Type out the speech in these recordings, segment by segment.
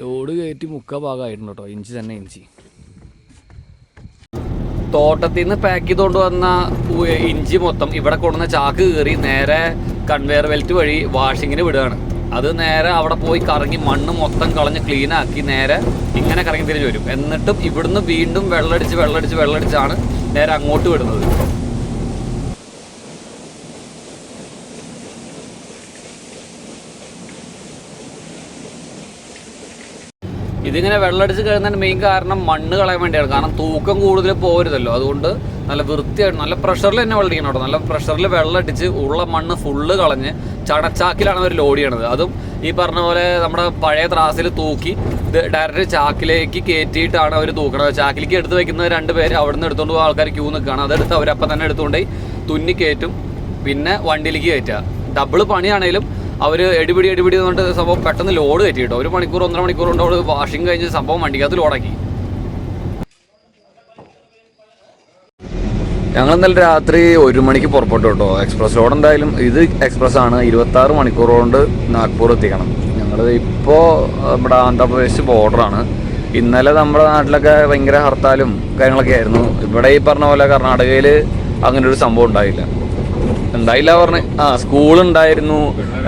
Load കയറ്റി മുക്കാ ഭാഗമായിട്ടുണ്ട് കേട്ടോ. ഇഞ്ചി തന്നെ ഇഞ്ചി. തോട്ടത്തിൽ നിന്ന് പാക്ക് ചെയ്തുകൊണ്ട് വന്ന ഇഞ്ചി മൊത്തം ഇവിടെ കൊണ്ടുവന്ന ചാക്ക് കയറി നേരെ കൺവെയർ ബെൽറ്റ് വഴി വാഷിങ്ങിന് വിടുകയാണ്. അത് നേരെ അവിടെ പോയി കറങ്ങി മണ്ണ് മൊത്തം കളഞ്ഞ് ക്ലീൻ ആക്കി നേരെ ഇങ്ങനെ കറങ്ങി തിരിഞ്ഞ് വരും. എന്നിട്ടും ഇവിടുന്ന് വീണ്ടും വെള്ളടിച്ച് വെള്ളടിച്ച് വെള്ളടിച്ചാണ് നേരെ അങ്ങോട്ട് വിടുന്നത്. ഇതിങ്ങനെ വെള്ളടിച്ച് കഴിയുന്നതിന് മെയിൻ കാരണം മണ്ണ് കളയാൻ വേണ്ടിയാണ്. കാരണം തൂക്കം കൂടുതൽ പോരുതല്ലോ. അതുകൊണ്ട് നല്ല വൃത്തിയായിട്ട് നല്ല പ്രഷറിൽ തന്നെ വെള്ളടിക്കണം കേട്ടോ. നല്ല പ്രഷറിൽ വെള്ളം അടിച്ച് ഉള്ള മണ്ണ് ഫുള്ള് കളഞ്ഞ് ചണച്ചാക്കിലാണ് അവർ ലോഡ് ചെയ്യണത്. അതും ഈ പറഞ്ഞ പോലെ നമ്മുടെ പഴയ ത്രാസിൽ തൂക്കി ഡയറക്റ്റ് ചാക്കിലേക്ക് കയറ്റിയിട്ടാണ് അവർ തൂക്കണത്. ചാക്കിലേക്ക് എടുത്ത് വെക്കുന്ന രണ്ട് പേര് അവിടെ നിന്ന് എടുത്തുകൊണ്ട് പോകുന്ന ആൾക്കാർ ക്യൂ നിൽക്കുകയാണ് അതെടുത്ത് അവരപ്പം തന്നെ എടുത്തുകൊണ്ട് തുന്നി കയറ്റും പിന്നെ വണ്ടിയിലേക്ക് കയറ്റുക ഡബിൾ പണിയാണേലും അവർ എടിപിടി എടിപിടി കൊണ്ട് സംഭവം പെട്ടെന്ന് ലോഡ് കയറ്റി കേട്ടോ. ഒരു മണിക്കൂർ ഒന്നര മണിക്കൂർ കൊണ്ട് അവിടെ വാഷിംഗ് കഴിഞ്ഞ് സംഭവം വണ്ടിക്കകത്ത് ലോഡാക്കി. ഞങ്ങൾ ഇന്നലെ രാത്രി ഒരു മണിക്ക് പുറപ്പെട്ടു കേട്ടോ. എക്സ്പ്രസ് റോഡ് എന്തായാലും ഇത് എക്സ്പ്രസ് ആണ്. ഇരുപത്തി ആറ് മണിക്കൂർ കൊണ്ട് നാഗ്പൂർ എത്തിക്കണം. ഞങ്ങൾ ഇപ്പോൾ നമ്മുടെ ആന്ധ്രാപ്രദേശ് ബോർഡറാണ് ഇന്നലെ നമ്മുടെ നാട്ടിലൊക്കെ ഭയങ്കര ഹർത്താലും കാര്യങ്ങളൊക്കെ ആയിരുന്നു. ഇവിടെ ഈ പറഞ്ഞ പോലെ കർണാടകയിൽ അങ്ങനെ ഒരു സംഭവം ഉണ്ടായില്ല. ഉണ്ടായില്ല പറഞ്ഞ്. ആ സ്കൂൾ ഉണ്ടായിരുന്നു.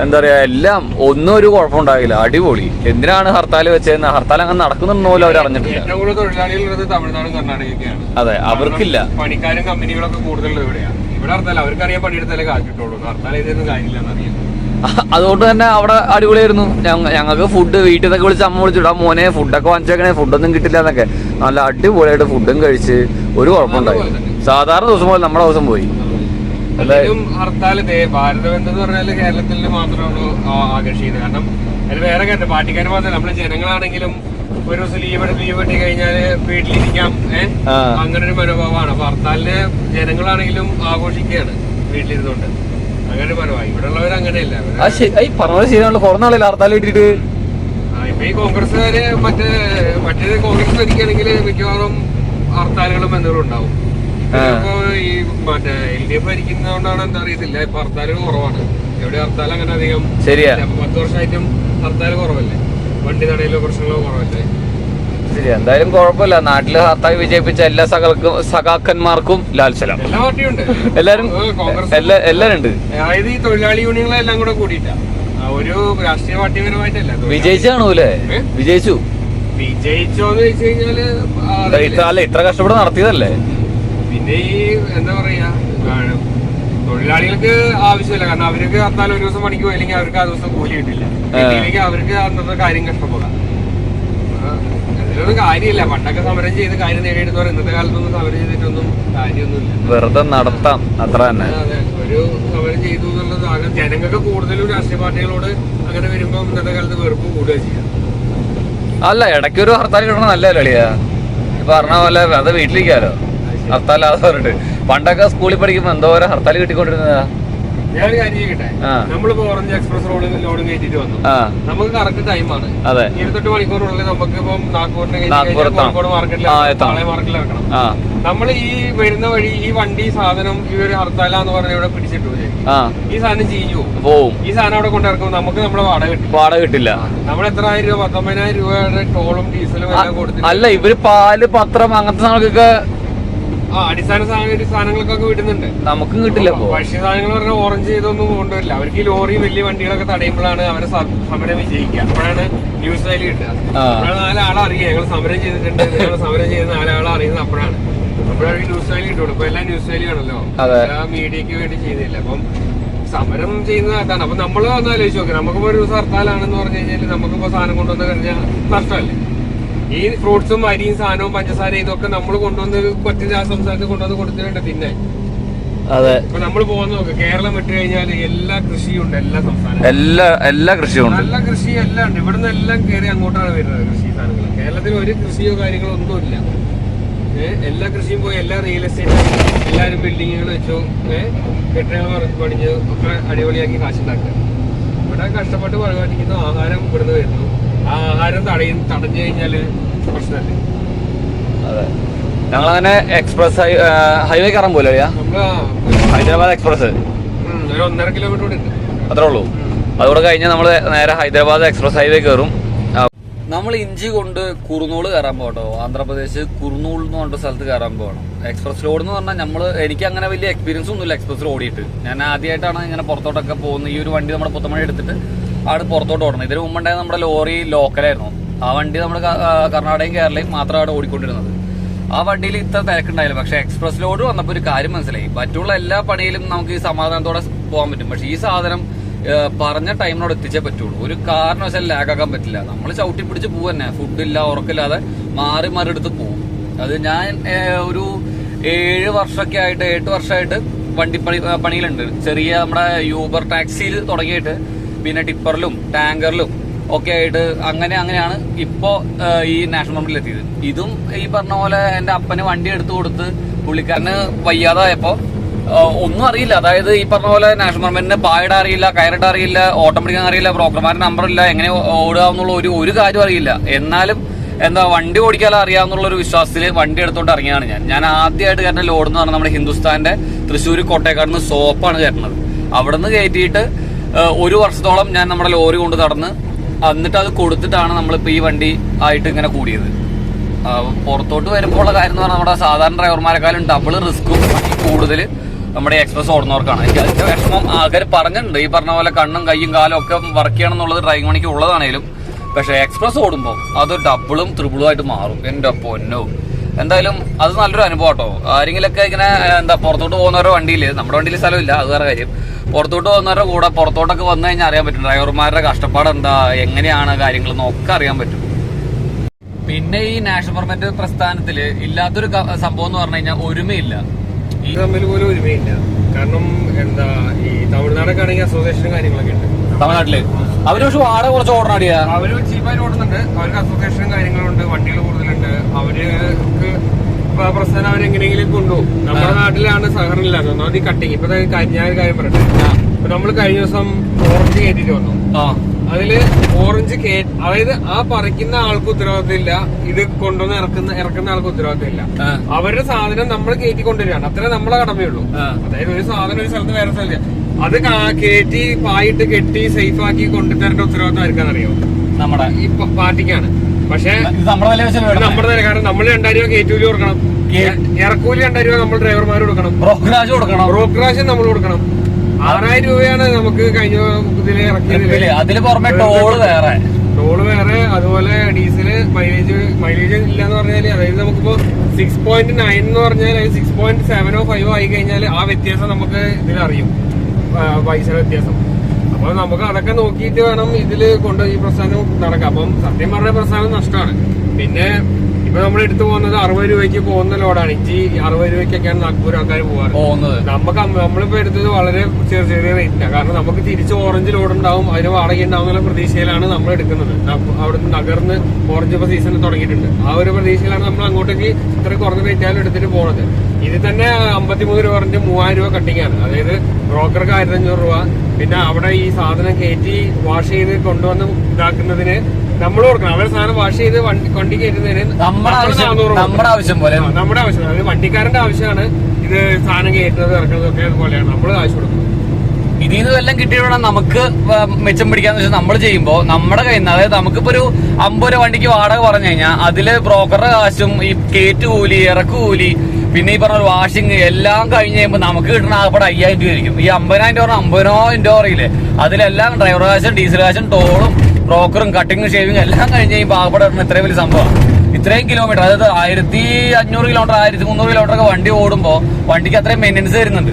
എന്താ പറയാ എല്ലാം ഒന്നും ഒരു കുഴപ്പമുണ്ടായില്ല അടിപൊളി. എന്തിനാണ് ഹർത്താൽ വെച്ചതെന്ന് ഹർത്താൽ അങ്ങനെ നടക്കുന്നുണ്ടോ അവർ അറിഞ്ഞിട്ടില്ല. കൂടുതൽ അതെ അവർക്കില്ല. പണിക്കാരും കമ്പനികളൊക്കെ ഇവിടെയാണ്. ഇവിടെ ഹർത്താൽ അവർക്കറിയാൻ പണിയെടുത്താലേ ഹർത്താൽ ചെയ്തൊന്നും അതുകൊണ്ട് തന്നെ അവിടെ അടിപൊളിയായിരുന്നു. ഞങ്ങൾക്ക് ഫുഡ് വീട്ടിൽ നിന്നൊക്കെ വിളിച്ച് അമ്മ വിളിച്ചിടാ മോനെ ഫുഡൊക്കെ വാങ്ങിച്ചേക്കണേ ഫുഡൊന്നും കിട്ടില്ല എന്നൊക്കെ. നല്ല അടിപൊളിയായിട്ട് ഫുഡും കഴിച്ച് ഒരു കുഴപ്പമുണ്ടായി സാധാരണ ദിവസം പോലെ നമ്മുടെ ദിവസം പോയി. എന്തായാലും ഹർത്താൽ ഭാരതബന്ധം എന്ന് പറഞ്ഞാൽ കേരളത്തിൽ മാത്രമാണ് ആകർഷിക്കുന്നത്. കാരണം അതിന് വേറെ കാര്യം പാർട്ടിക്കാർ മാത്രമല്ല നമ്മുടെ ജനങ്ങളാണെങ്കിലും ഒരു ദിവസം ലീവ് എടുത്ത് ലീവ് കിട്ടി കഴിഞ്ഞാൽ വീട്ടിലിരിക്കാം ഏഹ്. അങ്ങനെ ഒരു മനോഭാവമാണ്. അപ്പൊ ഹർത്താലിന് ജനങ്ങളാണെങ്കിലും ആഘോഷിക്കുകയാണ് വീട്ടിലിരുന്നുകൊണ്ട് അങ്ങനെ ഒരു മനോഭാവം ഇവിടെ ഉള്ളവർ അങ്ങനെയല്ല പറഞ്ഞത് ശരിയാണല്ലോ. കുറേ നാളെ ഹർത്താൽ ഇട്ടിട്ട് ആ, ഇപ്പൊ ഈ കോൺഗ്രസ്സുകാര് മറ്റേ മറ്റേ കോൺഗ്രസ് ഭരിക്കുകയാണെങ്കിൽ മിക്കവാറും ഹർത്താലുകളും എന്തെങ്കിലും ഉണ്ടാവും. ഇപ്പൊ ഈ മറ്റേ എൽ ഡി എഫ് ഭരിക്കുന്നതുകൊണ്ടാണ് എന്താ അറിയത്തില്ല. ഇപ്പൊ ഹർത്താലുകൾ കുറവാണ്. എവിടെ ഹർത്താൽ അങ്ങനെ അധികം ശരിയാ. പത്ത് വർഷമായിട്ടും ഹർത്താൽ കുറവല്ലേ? വണ്ടി തടയിലോ പ്രശ്നങ്ങളോ കുറവല്ലേ? ശരി എന്തായാലും കുഴപ്പമില്ല. നാട്ടിൽ ഹർത്താൽ വിജയിപ്പിച്ച എല്ലാ സകൾക്കും സഖാക്കന്മാർക്കും ലാൽസലാം. എല്ലാ പാർട്ടിയും ഉണ്ട് എല്ലാരും എല്ലാരും ഉണ്ട്. അതായത് ഈ തൊഴിലാളി യൂണിയനുകളെല്ലാം കൂടെ കൂടിയിട്ടാ. ഒരു രാഷ്ട്രീയ പാർട്ടിപരമായിട്ടല്ല. വിജയിച്ചു കാണൂലേ ഏ? വിജയിച്ചു. വിജയിച്ചോന്ന് ചോദിച്ചു കഴിഞ്ഞാൽ. ഇത്ര കഷ്ടപ്പെട്ട് നടത്തിയതല്ലേ? പിന്നെ ഈ എന്താ പറയാ തൊഴിലാളികൾക്ക് ആവശ്യമില്ല. കാരണം അവർക്ക് അന്നാലും ഒരു ദിവസം പണിക്ക് പോയില്ലെങ്കിൽ അവർക്ക് ആ ദിവസം കൂലി കിട്ടില്ല. കിട്ടിയില്ലെങ്കിൽ അവർക്ക് അന്നത്തെ കാര്യം കഷ്ടപ്പെടാം. കാര്യമില്ല. പണ്ടൊക്കെ സമരം ചെയ്ത് കാര്യം നേടിയെടുത്തവർ ഇന്നത്തെ കാലത്തൊന്നും സമരം ചെയ്തിട്ടൊന്നും കാര്യമൊന്നുമില്ല. വെറുതെ നടത്താം. അത്ര തന്നെ. ഒരു സമരം ചെയ്തു എന്നുള്ളത് അങ്ങനെ ജനങ്ങൾക്ക് കൂടുതലും രാഷ്ട്രീയ പാർട്ടികളോട് അങ്ങനെ വരുമ്പോൾ ഇന്നത്തെ കാലത്ത് വെറുപ്പ് കൂടുക ചെയ്യാം. അല്ല ഇടയ്ക്ക് ഒരു ഹർത്താൽ കിട്ടണം നല്ല കളിയാ. പറഞ്ഞ പോലെ അത് വീട്ടിലിരിക്കാലോ. പറഞ്ഞിട്ട് പണ്ടൊക്കെ സ്കൂളിൽ പഠിക്കുമ്പോ എന്തോരം ഹർത്താൽ കിട്ടിക്കൊണ്ടിരുന്നതാ. ഞാൻ. നമ്മളിപ്പോ ഓറഞ്ച് എക്സ്പ്രസ് റോഡ് ലോഡ് കയറ്റിട്ട് വന്നു. നമുക്ക് കറക്റ്റ് ടൈമാണ് ഇരുപത്തെട്ട് നമുക്ക് ഇപ്പം നാഗ്പൂരിന് നാഗ്പൂർ കോഴിക്കോട് മാർക്കറ്റിൽ നാളെ മാർക്കറ്റിൽ ഇറക്കണം നമ്മൾ ഈ വരുന്ന വഴി ഈ വണ്ടി സാധനം ഈ ഒരു ഹർത്താലാന്ന് പറഞ്ഞ ഇവിടെ പിടിച്ചിട്ടു ഈ സാധനം ചെയ്യൂ. പോവും. ഈ സാധനം അവിടെ കൊണ്ടിറക്കുമ്പോൾ നമുക്ക് നമ്മുടെ വാടക കിട്ടും. കിട്ടില്ല. നമ്മൾ എത്ര ആയിരം രൂപ പത്തൊമ്പതിനായിരം രൂപയുടെ ടോളും ഡീസലും എല്ലാം കൊടുത്തില്ല അല്ല ഇവർ പാൽ പത്രം അങ്ങനത്തെ സാധനങ്ങൾക്കൊക്കെ അടിസ്ഥാന സാധന സാധനങ്ങൾക്കൊക്കെ വിടുന്നുണ്ട്. നമുക്കും കിട്ടില്ല ഭക്ഷ്യ സാധനങ്ങൾ പറഞ്ഞാൽ ഓറഞ്ച് ചെയ്തൊന്നും കൊണ്ടുവരില്ല. അവർക്ക് ഈ ലോറി വലിയ വണ്ടികളൊക്കെ തടയുമ്പോഴാണ് അവരെ സമരം വിജയിക്കുക. അപ്പോഴാണ് ന്യൂസ് വാലി കിട്ടുക. അപ്പോഴാണ് നാലാളെ അറിയുക. ഞങ്ങൾ സമരം ചെയ്തിട്ടുണ്ട്. ഞങ്ങൾ സമരം ചെയ്ത് നാലാളെ അറിയുന്നത് അപ്പോഴാണ്. അപ്പോഴാണ് ന്യൂസ് വാലി കിട്ടുള്ളൂ. ഇപ്പൊ എല്ലാം ന്യൂസ് വാലി ആണല്ലോ. അതെ. എല്ലാ മീഡിയക്ക് വേണ്ടി ചെയ്തില്ല. അപ്പം സമരം ചെയ്യുന്നത് അതാണ്. അപ്പൊ നമ്മൾ ഒന്ന് ആലോചിച്ച് നോക്കാം. നമുക്കിപ്പോ ഒരു ദിവസം ഹർത്താലാണെന്ന് പറഞ്ഞു കഴിഞ്ഞാൽ നമുക്കിപ്പോ സാധനം കൊണ്ടുവന്ന് കഴിഞ്ഞാൽ നഷ്ടമല്ലേ? ഈ ഫ്രൂട്ട്സും അരിയും സാധനവും പഞ്ചസാര ഇതൊക്കെ നമ്മൾ കൊണ്ടുവന്ന് മറ്റു സംസ്ഥാനത്ത് കൊണ്ടുവന്ന് കൊടുത്തിട്ടുണ്ട് പിന്നെ. അതെ. ഇപ്പൊ നമ്മൾ പോകുന്ന നോക്ക് കേരളം വിട്ട് കഴിഞ്ഞാൽ എല്ലാ കൃഷിയും ഉണ്ട് എല്ലാ സംസ്ഥാനം എല്ലാ എല്ലാ കൃഷിയും ഉണ്ട്. എല്ലാ കൃഷി എല്ലാം ഉണ്ട്. ഇവിടുന്ന് എല്ലാം കയറി അങ്ങോട്ടാണ് വരുന്നത് കൃഷി സാധനങ്ങൾ കേരളത്തിൽ ഒരു കൃഷിയോ കാര്യങ്ങളോ ഒന്നുമില്ല എല്ലാ കൃഷിയും പോയി എല്ലാ റിയൽ എസ്റ്റേറ്റ് എല്ലാവരും ബിൽഡിങ്ങുകൾ വെച്ചു കെട്ടിടങ്ങൾ പണി- പണിഞ്ഞ് ഒക്കെ അടിപൊളിയാക്കി കാശുണ്ടാക്കുക. ഇവിടെ കഷ്ടപ്പെട്ട് പരിപാടിക്കുന്ന ആഹാരം ഇവിടുന്ന് വരുന്നു. ആഹാരം തടയും തടഞ്ഞു കഴിഞ്ഞാൽ പ്രശ്നമല്ലേ അതെ. ഞങ്ങളങ്ങനെ എക്സ്പ്രസ് ഹൈവേ കയറാൻ പോലെ ഹൈദരാബാദ് എക്സ്പ്രസ് ഒരു ഒന്നര കിലോമീറ്റർ ഉണ്ട്. അത്രേ ഉള്ളൂ. അതുകൂടെ കഴിഞ്ഞാൽ നമ്മൾ നേരെ ഹൈദരാബാദ് എക്സ്പ്രസ് ഹൈവേ കയറും. നമ്മൾ ഇഞ്ചി കൊണ്ട് കുറുനൂൾ കയറാൻ പോകട്ടോ ആന്ധ്രാപ്രദേശ് കുറുനൂൾ എന്ന് പറഞ്ഞ സ്ഥലത്ത് കയറാൻ പോകണം എക്സ്പ്രസ് റോഡ് എന്ന് പറഞ്ഞാൽ നമ്മൾ എനിക്ക് അങ്ങനെ വലിയ എക്സ്പീരിയൻസ് ഒന്നുമില്ല എക്സ്പ്രസ് റോഡിയിട്ട് ഓടിയിട്ട്. ഞാൻ ആദ്യമായിട്ടാണ് ഇങ്ങനെ പുറത്തോട്ടൊക്കെ പോകുന്നത് ഈ ഒരു വണ്ടി നമ്മുടെ പുത്തമഴ എടുത്തിട്ട് അവിടെ പുറത്തോട്ട് ഓടണം. ഇതിന് മുമ്പുണ്ടായ നമ്മുടെ ലോറി ലോക്കലായിരുന്നു. ആ വണ്ടി നമ്മുടെ കർണാടകയും കേരളയും മാത്രമാണ് ഓടിക്കൊണ്ടിരുന്നത്. ആ വണ്ടിയിൽ ഇത്ര തിരക്കുണ്ടായില്ല. പക്ഷെ എക്സ്പ്രസ് ലോഡ് വന്നപ്പോൾ ഒരു കാര്യം മനസ്സിലായി. മറ്റുള്ള എല്ലാ പണിയിലും നമുക്ക് ഈ സമാധാനത്തോടെ പോകാൻ പറ്റും. പക്ഷെ ഈ സാധനം പറഞ്ഞ ടൈമിനോട് എത്തിച്ചേ പറ്റുള്ളൂ. ഒരു കാരണവശാൽ ലാഗാക്കാൻ പറ്റില്ല. നമ്മൾ ചവിട്ടി പിടിച്ച് പോകും തന്നെ. ഫുഡില്ല ഉറക്കില്ലാതെ മാറി മാറി എടുത്ത് പോകും അത് ഞാൻ ഒരു ഏഴ് വർഷമൊക്കെ ആയിട്ട് എട്ട് വർഷമായിട്ട് വണ്ടി പണി പണിയിലുണ്ട്. ചെറിയ നമ്മുടെ യൂബർ ടാക്സിയിൽ തുടങ്ങിയിട്ട് പിന്നെ ടിപ്പറിലും ടാങ്കറിലും ഒക്കെ ആയിട്ട് അങ്ങനെ അങ്ങനെയാണ് ഇപ്പോ ഈ നാഷണൽ മമ്പിൽ എത്തിയത്. ഇതും ഈ പറഞ്ഞ പോലെ എന്റെ അപ്പന് വണ്ടി എടുത്തു കൊടുത്ത് പുള്ളിക്കാരന് വയ്യാതായപ്പോ ഒന്നും അറിയില്ല. അതായത് ഈ പറഞ്ഞ പോലെ നാഷണൽ ഗവൺമെന്റിന് പായിട അറിയില്ല കയറിട അറിയില്ല ഓട്ടം പിടിക്കാൻ അറിയില്ല ബ്രോക്കർമാരുടെ നമ്പർ ഇല്ല എങ്ങനെ ഓടുക എന്നുള്ള ഒരു ഒരു കാര്യം അറിയില്ല. എന്നാലും എന്താ വണ്ടി ഓടിക്കാൻ അറിയാമെന്നുള്ള ഒരു വിശ്വാസത്തിൽ വണ്ടി എടുത്തോണ്ട് ഇറങ്ങിയാണ് ഞാൻ. ഞാൻ ആദ്യമായിട്ട് കയറ്റുന്ന ലോഡ് എന്ന് പറഞ്ഞാൽ നമ്മുടെ ഹിന്ദുസ്ഥാന്റെ തൃശ്ശൂർ കോട്ടയക്കാട് നിന്ന് സോപ്പാണ് കയറ്റുന്നത് അവിടെ നിന്ന് കയറ്റിയിട്ട് ഒരു വർഷത്തോളം ഞാൻ നമ്മുടെ ലോറി കൊണ്ട് നടന്ന് എന്നിട്ട് അത് കൊടുത്തിട്ടാണ് നമ്മളിപ്പോൾ ഈ വണ്ടി ആയിട്ട് ഇങ്ങനെ കൂടിയത്. പുറത്തോട്ട് വരുമ്പോൾ ഉള്ള കാര്യം എന്ന് പറഞ്ഞാൽ നമ്മുടെ സാധാരണ ഡ്രൈവർമാരെക്കാളും ഡബിൾ റിസ്ക്കും കൂടുതൽ നമ്മുടെ എക്സ്പ്രസ് ഓടുന്നവർക്കാണ്. എനിക്ക് അതിന്റെ വിഷമം ആൾക്കാർ പറഞ്ഞിട്ടുണ്ട്. ഈ പറഞ്ഞ പോലെ കണ്ണും കൈയും കാലും ഒക്കെ വർക്ക് ചെയ്യണം എന്നുള്ളത് ഡ്രൈവിംഗ് മണിക്ക് ഉള്ളതാണേലും. പക്ഷെ എക്സ്പ്രസ് ഓടുമ്പോൾ അത് ഡബിളും ത്രിബിളും ആയിട്ട് മാറും. എന്റെ പൊന്നോ. എന്തായാലും അത് നല്ലൊരു അനുഭവം കേട്ടോ. ആരെങ്കിലൊക്കെ ഇങ്ങനെ എന്താ പുറത്തോട്ട് പോകുന്നവരോ വണ്ടിയിൽ നമ്മുടെ വണ്ടിയിൽ സ്ഥലമില്ല അത് വേറെ കാര്യം. പുറത്തോട്ട് വന്നവരുടെ കൂടെ പുറത്തോട്ടൊക്കെ വന്നു കഴിഞ്ഞാൽ അറിയാൻ പറ്റും. ഡ്രൈവർമാരുടെ കഷ്ടപ്പാട് എന്താ എങ്ങനെയാണ് കാര്യങ്ങൾ എന്നൊക്കെ അറിയാൻ പറ്റും. പിന്നെ ഈ നാഷണൽ പെർമിറ്റ് പ്രസ്ഥാനത്തിൽ ഇല്ലാത്തൊരു സംഭവം എന്ന് പറഞ്ഞു കഴിഞ്ഞാൽ ഒരുമയില്ല. തമ്മിൽ പോലും ഒരുമയില്ല. കാരണം എന്താ ഈ തമിഴ്നാടൊക്കെ ആണെങ്കിൽ അസോസിയേഷനും കാര്യങ്ങളൊക്കെ ഉണ്ട്. തമിഴ്നാട്ടിൽ. അവർ പക്ഷെ വാടക കുറച്ച് ഓടണടിയാ അവർ ചീപ്പായിട്ട് ഓടുന്നുണ്ട്. അവർക്ക് അസോസിയേഷനും കാര്യങ്ങളുണ്ട് വണ്ടികൾ കൂടുതലുണ്ട്. അവർക്ക് ഇപ്പൊ ആ പ്രസ്ഥാനം അവരെങ്ങനെയെങ്കിലും കൊണ്ടുപോകും. നമ്മുടെ നാട്ടിലാണ് ഇല്ലാത്തത് ഒന്നാമത് ഈ കട്ടിങ് ഇപ്പൊ ഞാൻ കാര്യം പറയട്ടെ? ഇപ്പൊ നമ്മൾ കഴിഞ്ഞ ദിവസം ഓറഞ്ച് കയറ്റിട്ട് വന്നു. അതിൽ ഓറഞ്ച് കേ അതായത് ആ പറിക്കുന്ന ആൾക്ക് ഉത്തരവാദിത്തമില്ല. ഇത് കൊണ്ടുവന്ന് ഇറക്കുന്ന ഇറക്കുന്ന ആൾക്ക് ഉത്തരവാദിത്തമില്ല. അവരുടെ സാധനം നമ്മൾ കയറ്റി കൊണ്ടുവരികയാണ്. അത്രേ നമ്മളെ കടമയുള്ളൂ അതായത് ഒരു സാധനം ഒരു സ്ഥലത്ത് വേറെ സ്ഥലത്ത് അത് കേറ്റി കയറ്റി പായിട്ട് കെട്ടി സേഫ് ആക്കി കൊണ്ടുതരേണ്ട ഉത്തരവാദിത്തം ആർക്കാണെന്നറിയോ? നമ്മുടെ. ഈ പാർട്ടിക്കാണ്. പക്ഷേ നമ്മുടെ വില തന്നെ കാരണം നമ്മൾ രണ്ടായിരം രൂപ കയറ്റൂലി കൊടുക്കണം. ഇറക്കൂലി രണ്ടായിരം രൂപ നമ്മൾ ഡ്രൈവർമാർ കൊടുക്കണം. ബ്രോക്കറാജ് കൊടുക്കണം. ബ്രോക്കറാജ് നമ്മൾ കൊടുക്കണം. ആറായിരം രൂപയാണ് നമുക്ക് കഴിഞ്ഞ ഇതിൽ ഇറക്കിയത്. അതിൽ പുറമെ ടോൾ വേറെ. ടോൾ വേറെ അതുപോലെ ഡീസൽ മൈലേജ് മൈലേജ് ഇല്ല എന്ന് പറഞ്ഞാൽ അതായത് നമുക്കിപ്പോ സിക്സ് പോയിന്റ് നയൻ എന്ന് പറഞ്ഞാൽ സിക്സ് പോയിന്റ് സെവനോ ഫൈവോ ആയി കഴിഞ്ഞാൽ ആ വ്യത്യാസം നമുക്ക് ഇതിൽ അറിയും ആ, പൈസയുടെ വ്യത്യാസം. അപ്പൊ നമുക്ക് അതൊക്കെ നോക്കിയിട്ട് വേണം ഇതിൽ കൊണ്ട് ഈ പ്രസ്ഥാനം നടക്കാം അപ്പം സത്യം പറഞ്ഞ പ്രസ്ഥാനം നഷ്ടമാണ്. പിന്നെ ഇപ്പൊ നമ്മൾ എടുത്തു പോകുന്നത് അറുപത് രൂപയ്ക്ക് പോകുന്ന ലോഡാണ്. ഇഞ്ചി അറുപത് രൂപയ്ക്കൊക്കെയാണ് നാഗ്പൂർ ആൾക്കാർ പോകാറ് പോകുന്നത്. നമുക്ക് നമ്മളിപ്പോ എടുത്തത് വളരെ ചെറിയ ചെറിയ റേറ്റിനാണ് കാരണം നമുക്ക് തിരിച്ച് ഓറഞ്ച് ലോഡ് ഉണ്ടാവും. അതിന് വാടക ഉണ്ടാവും എന്നുള്ള പ്രതീക്ഷയിലാണ് നമ്മൾ എടുക്കുന്നത്. അവിടുന്ന് നഗർന്ന് ഓറഞ്ച് ഇപ്പൊ സീസൺ തുടങ്ങിയിട്ടുണ്ട്. ആ ഒരു പ്രതീക്ഷയിലാണ് നമ്മൾ അങ്ങോട്ടേക്ക് ഇത്ര കുറഞ്ഞ റേറ്റാലും എടുത്തിട്ട് പോണത്. ഇത് തന്നെ അമ്പത്തിമൂന്ന് രൂപ പറഞ്ഞ് മൂവായിരം രൂപ കട്ടിങ് ആണ്. അതായത് ബ്രോക്കർക്ക് ആയിരത്തി അഞ്ഞൂറ് രൂപ പിന്നെ അവിടെ ഈ സാധനം കയറ്റി വാഷ് ചെയ്ത് കൊണ്ടുവന്ന് ഇതാക്കുന്നതിന് നമ്മൾ കൊടുക്കണം. അവരെ സാധനം വാഷ് ചെയ്ത് വണ്ടി വണ്ടി കയറ്റുന്നതിന് നമ്മുടെ ആവശ്യം നമ്മുടെ ആവശ്യം പോലെ. നമ്മുടെ ആവശ്യം. അതായത് വണ്ടിക്കാരന്റെ ആവശ്യമാണ് ഇത് സാധനം കയറ്റുന്നത് ഇറക്കുന്നത് ഒക്കെ അതുപോലെയാണ്. നമ്മൾ കാശ് കൊടുക്കുന്നത് ഇതിൽ നിന്ന് വല്ലതും കിട്ടിയിട്ട് നമുക്ക് മെച്ചം പിടിക്കാന്ന് വെച്ചാൽ നമ്മൾ ചെയ്യുമ്പോൾ നമ്മുടെ കയ്യിൽ നിന്ന് അതായത് നമുക്കിപ്പോ ഒരു അമ്പത് രൂപ വണ്ടിക്ക് വാടക പറഞ്ഞു കഴിഞ്ഞാൽ അതിൽ ബ്രോക്കറുടെ കാശും ഈ കേറ്റ് കൂലി ഇറക്ക് കൂലി പിന്നെ ഈ പറഞ്ഞ വാഷിംഗ് എല്ലാം കഴിഞ്ഞ് കഴിയുമ്പോൾ നമുക്ക് കിട്ടുന്ന ആകപ്പാടെ അയ്യായിരം രൂപ ആയിരിക്കും. ഈ അമ്പതിനായിരം രൂപ അമ്പതിനായിരം രൂപ അറിയില്ലേ അതിലെല്ലാം ഡ്രൈവർ കാശും ഡീസൽ കാശും ടോളും ബ്രോക്കറും കട്ടിങ്ങും ഷേവിങ്ങും എല്ലാം കഴിഞ്ഞ് കഴിയുമ്പോൾ ആകപ്പാടെ കിട്ടുന്ന ഇത്രയും വലിയ സംഭവമാണ്. ഇത്രയും കിലോമീറ്റർ അതായത് ആയിരത്തി അഞ്ഞൂറ് കിലോമീറ്റർ ആയിരത്തി മുന്നൂറ് കിലോമീറ്റർ ഒക്കെ വണ്ടി ഓടുമ്പോൾ വണ്ടിക്ക് അത്രയും മെയിന്റനൻസ് വരുന്നുണ്ട്.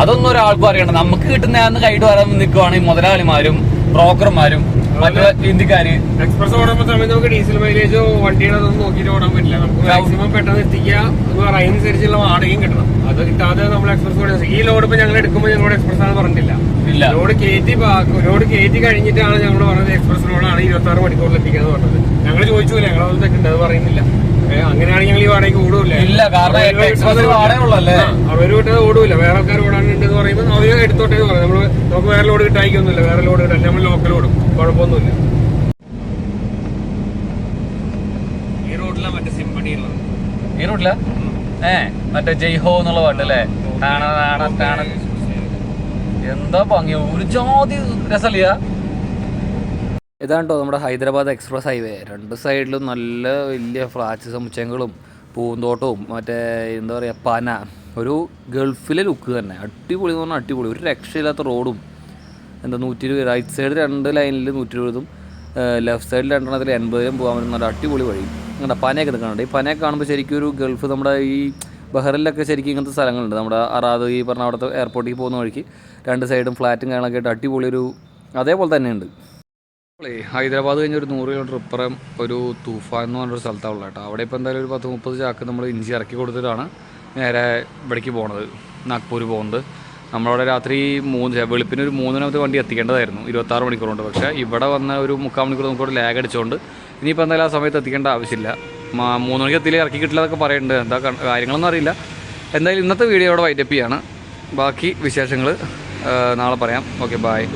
അതൊന്നും ഒരാൾക്കും അറിയണം നമുക്ക് കിട്ടുന്ന കൈയിട്ട് വരാൻ നിൽക്കുവാണെങ്കിൽ മുതലാളിമാരും ബ്രോക്കർമാരും മറ്റു ഇന്ത്യക്കാര് എക്സ്പ്രസ് ഓടുമ്പോൾ സമയത്ത് നമുക്ക് ഡീസൽ മൈലേജോ വണ്ടിയുടെ അതൊന്നും നോക്കിയിട്ട് ഓടാൻ പറ്റില്ല. നമുക്ക് മാക്സിമം പെട്ടെന്ന് എത്തിക്കുക എന്ന് പറയുക അതിനനുസരിച്ചുള്ള വാടകയും കിട്ടണം. അത് കിട്ടാതെ നമ്മൾ എക്സ്പ്രസ് ഓടുന്നത് ഈ ലോഡ് ഇപ്പൊ ഞങ്ങൾ എടുക്കുമ്പോൾ ഞങ്ങളോട് എക്സ്പ്രസ് ആണെന്ന് പറഞ്ഞിട്ടില്ല. ലോഡ് കയറ്റി ലോഡ് കയറ്റി കഴിഞ്ഞിട്ടാണ് ഞങ്ങൾ പറഞ്ഞത് എക്സ്പ്രസ് ലോഡാണ് ഇരുപത്തി ആറ് മണിക്കൂറിൽ എത്തിക്കാന്ന് പറഞ്ഞത്. ഞങ്ങൾ ചോദിച്ചില്ല ഞങ്ങൾ അതൊക്കെ ഉണ്ട് അത് പറയുന്നില്ല. അങ്ങനെയാണെങ്കിൽ ഞങ്ങൾ ഈ വാടകയ്ക്ക് ഓടൂല ഇല്ല കാരണം വാടകയുള്ളല്ലേ അവർ വിട്ടത് ഓടൂല. വേറെ ആൾക്കാർ ഓടാനുണ്ട് എന്ന് പറയുമ്പോൾ അവർ എടുത്തോട്ടെ എന്ന് പറയും. നമ്മൾ നമുക്ക് വേറെ ലോഡ് കിട്ടായിക്കൊന്നുമില്ല വേറെ ലോഡ് കിട്ടാൻ നമ്മൾ ലോക്കൽ ഓടും. കുഴപ്പമൊന്നുമില്ല. ഈ റോഡിലാണ് മറ്റേ സിമ്പണി ഉള്ളത്. ഈ റൂട്ടില്ല ഏ മറ്റേ ജയ്ഹോ എന്നുള്ള പാട്ടല്ലേ ടാണ ടാണ ടാണ. എന്താ ഭംഗി. ഒരു ജാതി രസമില്ല. ഇതാണ് കേട്ടോ നമ്മുടെ ഹൈദരാബാദ് എക്സ്പ്രസ് ഹൈവേ. രണ്ട് സൈഡിലും നല്ല വലിയ ഫ്ലാറ്റ് സമുച്ചയങ്ങളും പൂന്തോട്ടവും മറ്റേ എന്താ പറയുക പന. ഒരു ഗൾഫിലെ ലുക്ക് തന്നെ. അടിപൊളി എന്ന് പറഞ്ഞാൽ അടിപൊളി. ഒരു രക്ഷയില്ലാത്ത റോഡും എന്താ നൂറ്റി ഇരുപത് റൈറ്റ് സൈഡ് രണ്ട് ലൈനിൽ നൂറ്റി ഇരുപതും ലെഫ്റ്റ് സൈഡിൽ രണ്ടെണ്ണത്തിൽ എൺപതിലും പോകാൻ പറ്റുന്ന നല്ല അടിപൊളി വഴി. അങ്ങനെ പനയൊക്കെ നിൽക്കുന്നുണ്ട് ഈ പനയൊക്കെ കാണുമ്പോൾ ശരിക്കും ഒരു ഗൾഫ് നമ്മുടെ ഈ ബഹറിലൊക്കെ ശരിക്കും ഇങ്ങനത്തെ സ്ഥലങ്ങളുണ്ട്. നമ്മുടെ അറാദ് ഈ പറഞ്ഞ അവിടുത്തെ എയർപോർട്ടിൽ പോകുന്ന വഴിക്ക് രണ്ട് സൈഡും ഫ്ലാറ്റും കാര്യങ്ങളൊക്കെ ആയിട്ട് അടിപൊളി ഒരു അതേപോലെ തന്നെയുണ്ട്. ഹൈദരാബാദ് കഴിഞ്ഞ ഒരു നൂറ് കിലോമീറ്റർ ഇപ്പുറം ഒരു തൂഫാൻ എന്ന് പറഞ്ഞൊരു സ്ഥലത്താണ് ഉള്ളത് കേട്ടോ. അവിടെ ഇപ്പോൾ എന്തായാലും ഒരു പത്ത് മുപ്പത് ചാക്ക് നമ്മൾ ഇഞ്ചി ഇറക്കി കൊടുത്തിട്ടാണ് നേരെ ഇവിടേക്ക് പോണത് നാഗ്പൂർ പോകുന്നത്. നമ്മളവിടെ രാത്രി മൂന്ന് വെളുപ്പിന് ഒരു മൂന്നിനകത്ത് വണ്ടി എത്തിക്കേണ്ടതായിരുന്നു. ഇരുപത്താറ് മണിക്കൂർ കൊണ്ട്. പക്ഷേ ഇവിടെ വന്ന ഒരു മുക്കാൽ മണിക്കൂർ നമുക്കൊരു ലാഗ് അടിച്ചുകൊണ്ട് ഇനിയിപ്പോൾ എന്തായാലും ആ സമയത്ത് എത്തിക്കേണ്ട ആവശ്യമില്ല. മൂന്ന് മണിക്ക് എത്തിയില്ലേ ഇറക്കി കിട്ടില്ല പറയുന്നുണ്ട് എന്താ കാര്യങ്ങളൊന്നും അറിയില്ല. എന്തായാലും ഇന്നത്തെ വീഡിയോ അവിടെ വൈറ്റപ്പിയാണ് ബാക്കി വിശേഷങ്ങൾ നാളെ പറയാം. Okay bye